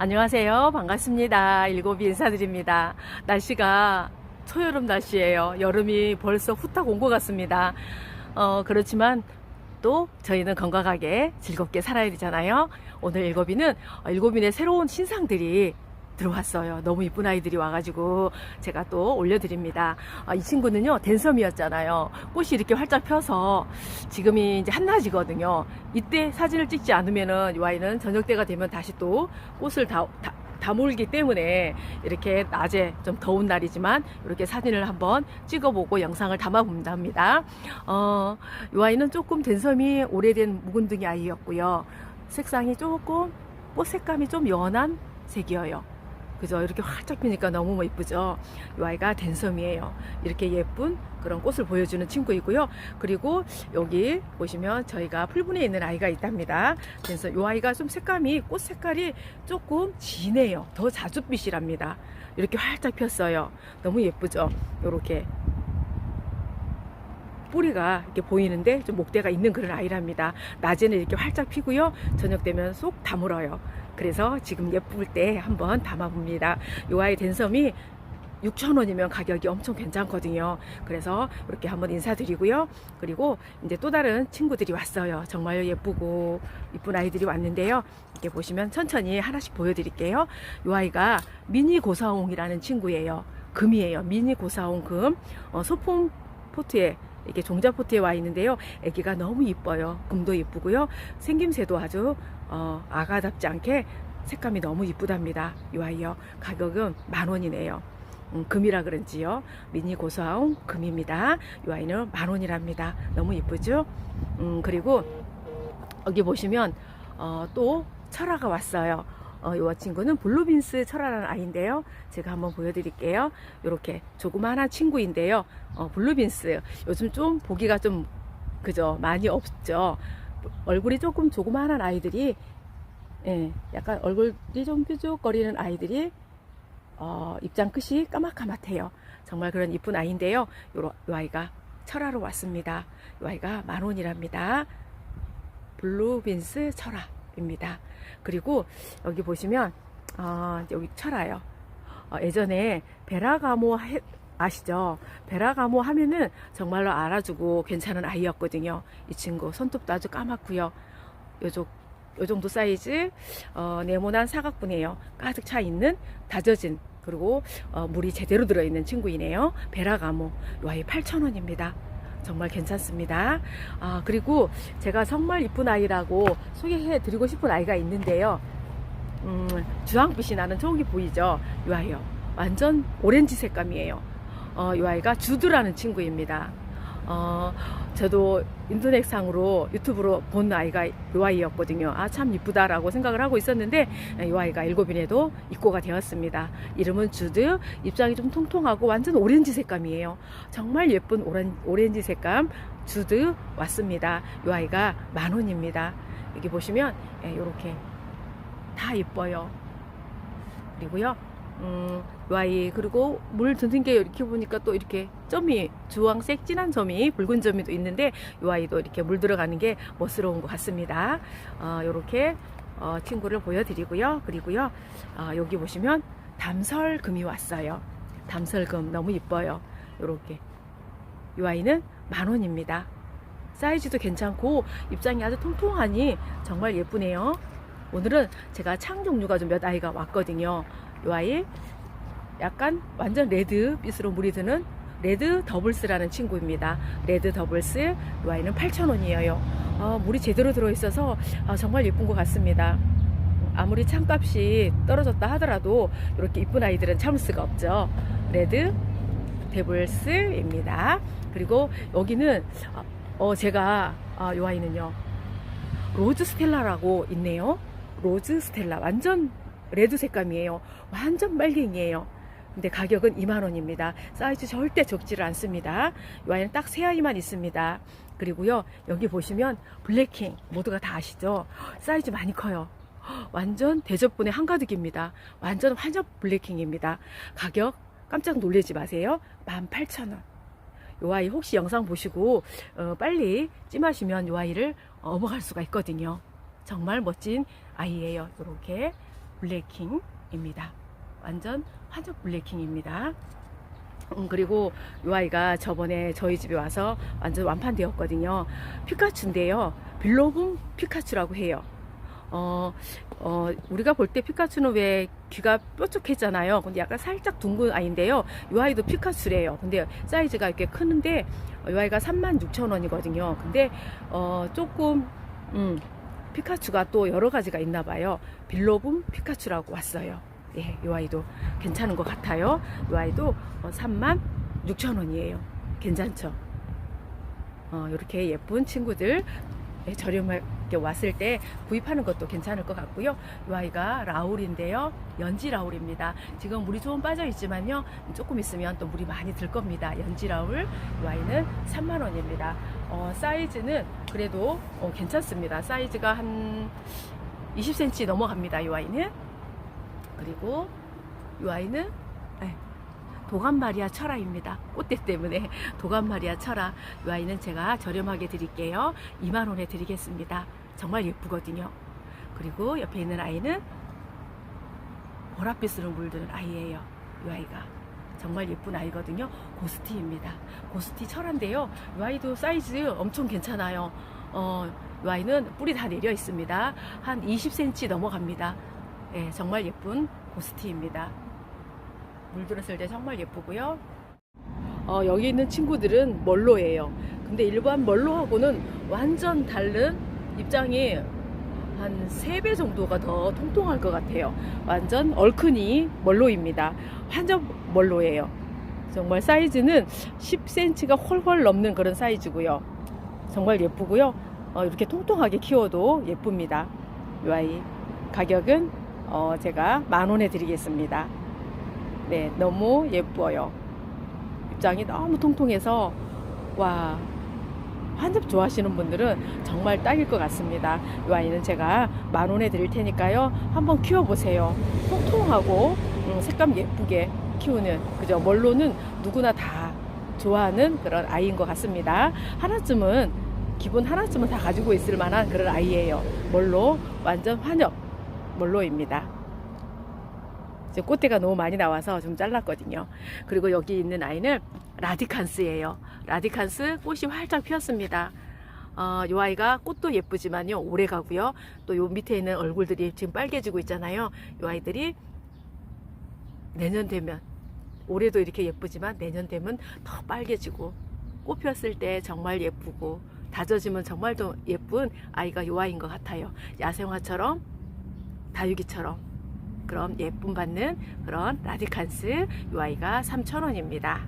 안녕하세요. 반갑습니다. 일곱이 인사드립니다. 날씨가 초여름 날씨예요. 여름이 벌써 후딱 온 것 같습니다. 어, 그렇지만 또 저희는 건강하게 즐겁게 살아야 되잖아요. 오늘 일곱이는 어, 일곱인의 새로운 신상들이 들어왔어요. 너무 이쁜 아이들이 와가지고 제가 또 올려드립니다. 아, 이 친구는요 댄섬이었잖아요. 꽃이 이렇게 활짝 펴서 지금이 이제 한낮이거든요. 이때 사진을 찍지 않으면은 이 아이는 저녁 때가 되면 다시 또 꽃을 다, 다 다몰기 때문에 이렇게 낮에 좀 더운 날이지만 이렇게 사진을 한번 찍어보고 영상을 담아본답니다. 어, 이 아이는 조금 댄섬이 오래된 묵은둥이 아이였고요. 색상이 조금 꽃 색감이 좀 연한 색이어요. 그죠? 이렇게 활짝 피니까 너무 이쁘죠? 이 아이가 댄섬이에요. 이렇게 예쁜 그런 꽃을 보여주는 친구이고요. 그리고 여기 보시면 저희가 풀분에 있는 아이가 있답니다. 그래서 이 아이가 좀 색감이 꽃 색깔이 조금 진해요. 더 자줏빛이랍니다. 이렇게 활짝 폈어요. 너무 예쁘죠? 이렇게 뿌리가 이렇게 보이는데 좀 목대가 있는 그런 아이랍니다. 낮에는 이렇게 활짝 피고요. 저녁 되면 쏙 다물어요. 그래서 지금 예쁠 때 한번 담아봅니다. 이 아이 댄섬이 6,000원이면 가격이 엄청 괜찮거든요. 그래서 이렇게 한번 인사드리고요. 그리고 이제 또 다른 친구들이 왔어요. 정말 예쁘고 이쁜 아이들이 왔는데요. 이렇게 보시면 천천히 하나씩 보여드릴게요. 이 아이가 미니 고사홍이라는 친구예요. 금이에요. 미니 고사홍 금. 어, 소품 포트에 이렇게 종자 포트에 와 있는데요. 애기가 너무 이뻐요. 금도 이쁘고요. 생김새도 아주 어, 아가답지 않게 색감이 너무 이쁘답니다. 이 아이요. 가격은 만 원이네요. 음, 금이라 그런지요. 미니 고소하운 금입니다. 이 아이는 만 원이랍니다. 너무 이쁘죠? 음, 그리고 여기 보시면 어, 또 철화가 왔어요. 어, 이 친구는 블루빈스 철화라는 아이인데요. 제가 한번 보여드릴게요. 이렇게 조그마한 친구인데요. 어, 블루빈스. 요즘 좀 보기가 좀 그죠 많이 없죠. 얼굴이 조금 조그마한 아이들이 예, 약간 얼굴이 좀 뾰족거리는 아이들이 어, 입장 끝이 까맣까맣해요. 정말 그런 이쁜 아이인데요. 요, 요 아이가 철화로 왔습니다. 요 아이가 만 원이랍니다. 블루빈스 철화 입니다. 그리고 여기 보시면 어, 여기 철화요. 어, 예전에 베라가모 해- 아시죠? 베라가모 하면은 정말로 알아주고 괜찮은 아이였거든요. 이 친구 손톱도 아주 까맣고요. 요쪽 요 정도 사이즈 어, 네모난 사각분이에요. 가득 차 있는 다져진 그리고 어, 물이 제대로 들어있는 친구이네요. 베라가모 요 아이 8,000원입니다. 정말 괜찮습니다. 아, 그리고 제가 정말 이쁜 아이라고 소개해 드리고 싶은 아이가 있는데요. 음, 주황빛이 나는 저기 보이죠? 이 아이요. 완전 오렌지 색감이에요. 어, 이 아이가 주드라는 친구입니다. 어, 저도 인터넷상으로 유튜브로 본 아이가 이 아이였거든요. 아, 참 이쁘다라고 생각을 하고 있었는데, 이 아이가 일곱인에도 입고가 되었습니다. 이름은 주드, 입장이 좀 통통하고 완전 오렌지 색감이에요. 정말 예쁜 오렌, 오렌지 색감 주드 왔습니다. 이 아이가 만 원입니다. 여기 보시면, 이렇게 다 예뻐요. 그리고요, 음, 이 아이, 그리고 물게 이렇게 보니까 또 이렇게 점이, 주황색 진한 점이, 붉은 점이 또 있는데, 이 아이도 이렇게 물 들어가는 게 멋스러운 것 같습니다. 어, 요렇게, 어, 친구를 보여드리고요. 그리고요, 어, 여기 보시면 담설금이 왔어요. 담설금 너무 이뻐요. 요렇게. 이 아이는 만 원입니다. 사이즈도 괜찮고, 입장이 아주 통통하니 정말 예쁘네요. 오늘은 제가 창 종류가 좀 몇 아이가 왔거든요. 이 아이 약간 완전 레드빛으로 물이 드는 레드 더블스라는 친구입니다. 레드 더블스 이 아이는 8,000원이에요. 아, 물이 제대로 들어있어서 아, 정말 예쁜 것 같습니다. 아무리 창값이 떨어졌다 하더라도 이렇게 이쁜 아이들은 참을 수가 없죠. 레드 데블스입니다. 그리고 여기는 어, 제가 아, 이 아이는요. 로즈 스텔라라고 있네요. 로즈 스텔라 완전 레드 색감이에요. 완전 빨갱이에요. 근데 가격은 2만원입니다. 사이즈 절대 적지를 않습니다. 이 아이는 딱 세 아이만 있습니다. 그리고요, 여기 보시면 블랙킹 모두가 다 아시죠? 사이즈 많이 커요. 완전 대접분의 한가득입니다. 완전 환엽 블랙킹입니다. 가격 깜짝 놀라지 마세요. 18,000원. 요 아이 혹시 영상 보시고 어, 빨리 찜하시면 요 아이를 어, 업어갈 수가 있거든요. 정말 멋진 아이예요. 이렇게 블랙킹입니다. 완전 환적 블랙킹입니다. 음, 그리고 이 아이가 저번에 저희 집에 와서 완전 완판되었거든요. 피카츄인데요. 빌로금 피카츄라고 해요. 어, 어, 우리가 볼 때 피카츄는 왜 귀가 뾰족했잖아요. 근데 약간 살짝 둥근 아이인데요. 이 아이도 피카츄래요. 근데 사이즈가 이렇게 크는데 이 아이가 36,000원이거든요. 근데 어, 조금 음, 피카츄가 또 여러 가지가 있나 봐요. 빌로금 피카츄라고 왔어요. 예, 이 아이도 괜찮은 것 같아요. 이 아이도 어, 36,000원이에요. 괜찮죠? 어, 이렇게 예쁜 친구들 예, 저렴하게 왔을 때 구입하는 것도 괜찮을 것 같고요. 이 아이가 라울인데요. 연지 라울입니다. 지금 물이 조금 빠져 있지만요. 조금 있으면 또 물이 많이 들 겁니다. 연지 라울. 이 아이는 3만 원입니다. 어, 사이즈는 그래도 어, 괜찮습니다. 사이즈가 한 20cm 넘어갑니다. 이 아이는. 그리고 이 아이는 예, 도감마리아 철아입니다. 꽃대 때문에 도감마리아 철아. 이 아이는 제가 저렴하게 드릴게요. 2만 원에 드리겠습니다. 정말 예쁘거든요. 그리고 옆에 있는 아이는 보랏빛으로 물드는 아이예요. 이 아이가 정말 예쁜 아이거든요. 고스티입니다. 고스티 철화인데요. 이 아이도 사이즈 엄청 괜찮아요. 어, 이 아이는 뿌리 다 내려 있습니다. 한 20cm 넘어갑니다. 예, 정말 예쁜 고스티입니다. 물 들었을 때 정말 예쁘고요. 어, 여기 있는 친구들은 멀로예요. 근데 일반 멀로하고는 완전 다른 입장이 한 3배 정도가 더 통통할 것 같아요. 완전 얼큰이 멀로입니다. 완전 멀로예요. 정말 사이즈는 10cm가 훨훨 넘는 그런 사이즈고요. 정말 예쁘고요. 어, 이렇게 통통하게 키워도 예쁩니다. 이 아이 가격은 어, 제가 만 원에 드리겠습니다. 네, 너무 예뻐요. 입장이 너무 통통해서 와 환접 좋아하시는 분들은 정말 딱일 것 같습니다. 이 아이는 제가 만 원에 드릴 테니까요. 한번 키워보세요. 통통하고 음, 색감 예쁘게 키우는 그죠? 멀로는 누구나 다 좋아하는 그런 아이인 것 같습니다. 하나쯤은 기본 하나쯤은 다 가지고 있을 만한 그런 아이예요. 멀로 완전 환엽 멀로입니다. 이제 꽃대가 너무 많이 나와서 좀 잘랐거든요. 그리고 여기 있는 아이는 라디칸스예요. 라디칸스 꽃이 활짝 피었습니다. 어, 이 아이가 꽃도 예쁘지만요 오래 가고요. 또 요 밑에 있는 얼굴들이 지금 빨개지고 있잖아요. 이 아이들이 내년 되면 올해도 이렇게 예쁘지만 내년 되면 더 빨개지고 꽃 피었을 때 정말 예쁘고 다져지면 정말 더 예쁜 아이가 요 아이인 것 같아요. 야생화처럼 다육이처럼 그럼 예쁨 받는 그런 라디칸스 이 아이가 3,000원입니다.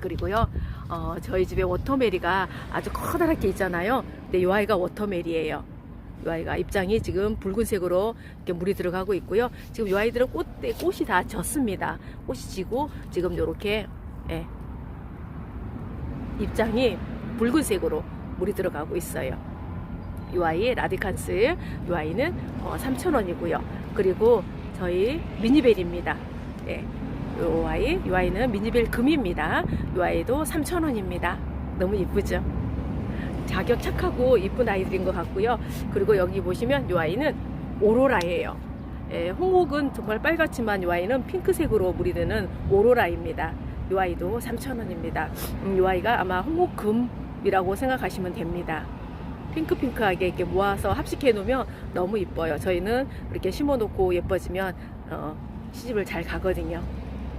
그리고요, 어, 저희 집에 워터메리가 아주 커다랗게 있잖아요. 근데 이 아이가 워터메리예요. 이 아이가 입장이 지금 붉은색으로 이렇게 물이 들어가고 있고요. 지금 이 아이들은 꽃, 꽃이 다 졌습니다. 꽃이 지고 지금 이렇게 예, 입장이 붉은색으로 물이 들어가고 있어요. 이 아이 라디칸스 이 아이는 어, 3,000원이고요. 그리고 저희 미니벨입니다. 예. 이 아이는 미니벨 금입니다. 이 아이도 3,000원입니다. 너무 이쁘죠? 자격 착하고 이쁜 아이들인 것 같고요. 그리고 여기 보시면 이 아이는 오로라예요. 예, 홍옥은 정말 빨갛지만 이 아이는 핑크색으로 물이 드는 오로라입니다. 이 아이도 3,000원입니다. 음, 이 아이가 아마 홍옥금이라고 생각하시면 됩니다. 핑크핑크하게 이렇게 모아서 합식해 놓으면 너무 이뻐요. 저희는 이렇게 심어 놓고 예뻐지면 어, 시집을 잘 가거든요.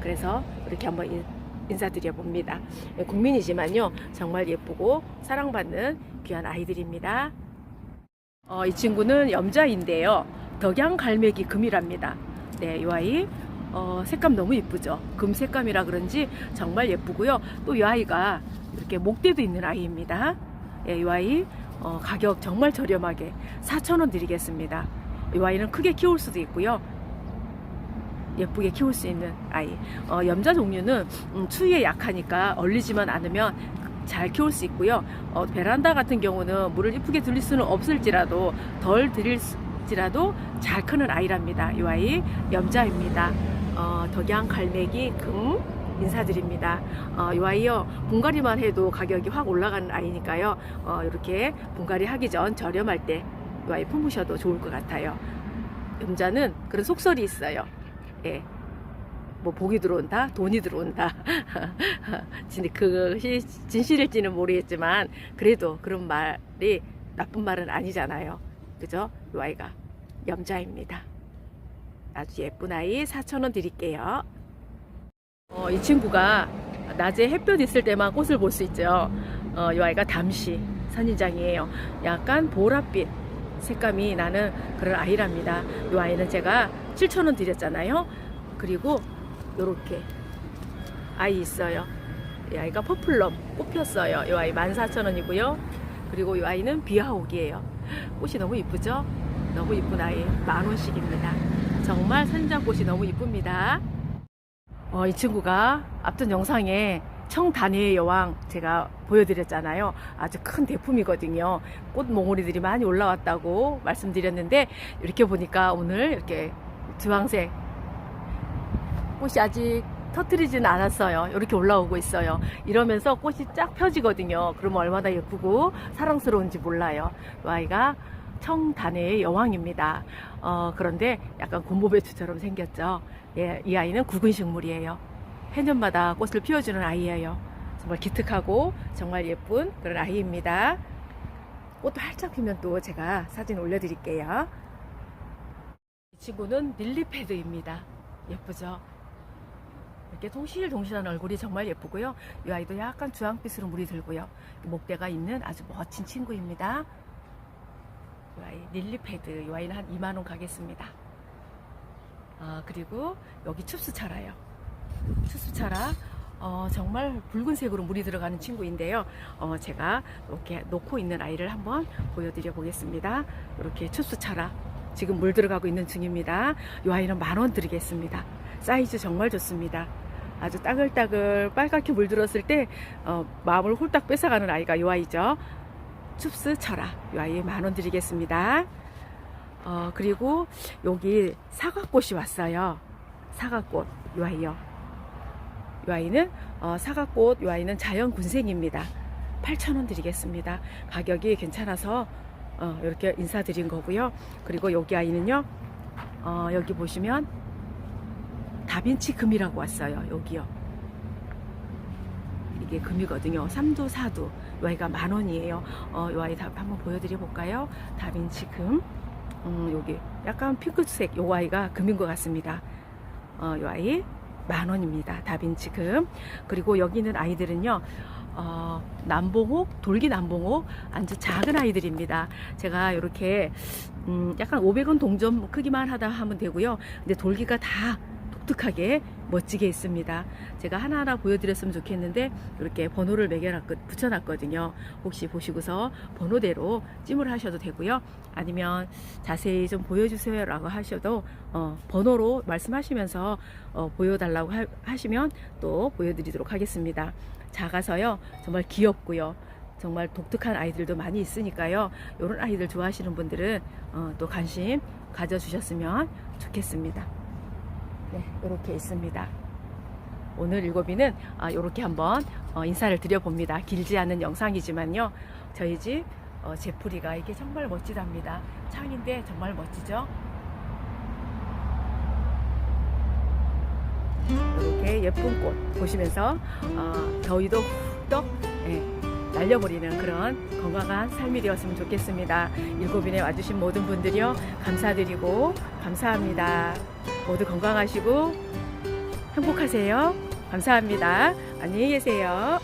그래서 이렇게 한번 인, 인사드려 봅니다. 예, 국민이지만요, 정말 예쁘고 사랑받는 귀한 아이들입니다. 어, 이 친구는 염자인데요. 덕양 갈매기 금이랍니다. 네, 이 아이 어, 색감 너무 예쁘죠. 금 색감이라 그런지 정말 예쁘고요. 또 이 아이가 이렇게 목대도 있는 아이입니다. 예, 이 아이 어, 가격 정말 저렴하게 4,000원 드리겠습니다. 이 아이는 크게 키울 수도 있고요. 예쁘게 키울 수 있는 아이. 어, 염자 종류는 음, 추위에 약하니까 얼리지만 않으면 잘 키울 수 있고요. 어, 베란다 같은 경우는 물을 이쁘게 들릴 수는 없을지라도 덜 들일지라도 잘 크는 아이랍니다. 이 아이 염자입니다. 어, 덕양 갈매기 금 인사드립니다. 어, 이 아이요 분갈이만 해도 가격이 확 올라가는 아이니까요. 어, 이렇게 분갈이 하기 전 저렴할 때이 아이 품으셔도 좋을 것 같아요. 염자는 그런 속설이 있어요. 예. 뭐 복이 들어온다, 돈이 들어온다. 진- 그것이 진실일지는 모르겠지만 그래도 그런 말이 나쁜 말은 아니잖아요. 그죠? 이 아이가 염자입니다. 아주 예쁜 아이 4,000원 드릴게요. 어, 이 친구가 낮에 햇볕 있을 때만 꽃을 볼 수 있죠. 어, 이 아이가 담시 선인장이에요. 약간 보랏빛 색감이 나는 그런 아이랍니다. 이 아이는 제가 7,000원 드렸잖아요. 그리고 요렇게 아이 있어요. 이 아이가 퍼플럼 꽃 폈어요. 이 아이 14,000원이고요. 그리고 이 아이는 비하옥이에요. 꽃이 너무 이쁘죠? 너무 이쁜 아이 만 원씩입니다. 정말 선인장 꽃이 너무 이쁩니다. 어, 이 친구가 앞전 영상에 청단회의 여왕 제가 보여드렸잖아요. 아주 큰 대품이거든요. 꽃 몽우리들이 많이 올라왔다고 말씀드렸는데 이렇게 보니까 오늘 이렇게 주황색 꽃이 아직 터트리지는 않았어요. 이렇게 올라오고 있어요. 이러면서 꽃이 쫙 펴지거든요. 그러면 얼마나 예쁘고 사랑스러운지 몰라요. 이 아이가 청단회의 여왕입니다. 어, 그런데 약간 곰보배추처럼 생겼죠. 예, 이 아이는 굵은 식물이에요. 해년마다 꽃을 피워주는 아이예요. 정말 기특하고 정말 예쁜 그런 아이입니다. 꽃도 활짝 피면 또 제가 사진 올려드릴게요. 이 친구는 릴리패드입니다. 예쁘죠? 이렇게 동실동실한 얼굴이 정말 예쁘고요. 이 아이도 약간 주황빛으로 물이 들고요. 목대가 있는 아주 멋진 친구입니다. 이 아이 릴리패드 이 아이는 한 2만 원 가겠습니다. 아, 그리고 여기 춥수차라요. 춥수차라 어, 정말 붉은색으로 물이 들어가는 친구인데요. 어, 제가 이렇게 놓고 있는 아이를 한번 보여드려 보겠습니다. 이렇게 춥수차라 지금 물 들어가고 있는 중입니다. 이 아이는 만 원 드리겠습니다. 사이즈 정말 좋습니다. 아주 따글따글 빨갛게 물들었을 때 어, 마음을 홀딱 뺏어가는 아이가 이 아이죠. 춥스 철아 이 아이 만원 드리겠습니다. 어, 그리고 여기 사과꽃이 왔어요. 사과꽃 이 아이요. 이 아이는 어, 사과꽃 이 아이는 자연 군생입니다. 8,000원 드리겠습니다. 가격이 괜찮아서 어, 이렇게 인사드린 거고요. 그리고 여기 아이는요. 어, 여기 보시면 다빈치 금이라고 왔어요. 여기요. 이게 금이거든요. 3두, 4두. 이 아이가 만 원이에요. 어, 이 아이 다 한번 보여드려 볼까요? 다빈치 금. 음, 여기 약간 핑크색 요 아이가 금인 것 같습니다. 어, 요 아이 만 원입니다. 다빈치 금. 그리고 여기 있는 아이들은요. 어, 남봉옥, 돌기 남봉옥 아주 작은 아이들입니다. 제가 이렇게 음, 약간 500원 동전 크기만 하다 하면 되고요. 근데 돌기가 다 독특하게 멋지게 있습니다. 제가 하나하나 보여드렸으면 좋겠는데 이렇게 번호를 매겨놨 붙여놨거든요. 혹시 보시고서 번호대로 찜을 하셔도 되고요. 아니면 자세히 좀 보여주세요 라고 하셔도 어, 번호로 말씀하시면서 어, 보여달라고 하, 하시면 또 보여드리도록 하겠습니다. 작아서요 정말 귀엽고요. 정말 독특한 아이들도 많이 있으니까요. 이런 아이들 좋아하시는 분들은 어, 또 관심 가져주셨으면 좋겠습니다. 네, 이렇게 있습니다. 오늘 일곱이는 이렇게 한번 어, 인사를 드려봅니다. 길지 않은 영상이지만요. 저희 집 어, 제풀이가 이게 정말 멋지답니다. 창인데 정말 멋지죠? 이렇게 예쁜 꽃 보시면서 어, 더위도 훌떡 예, 날려버리는 그런 건강한 삶이 되었으면 좋겠습니다. 일곱인에 와주신 모든 분들이요 감사드리고 감사합니다. 모두 건강하시고 행복하세요. 감사합니다. 안녕히 계세요.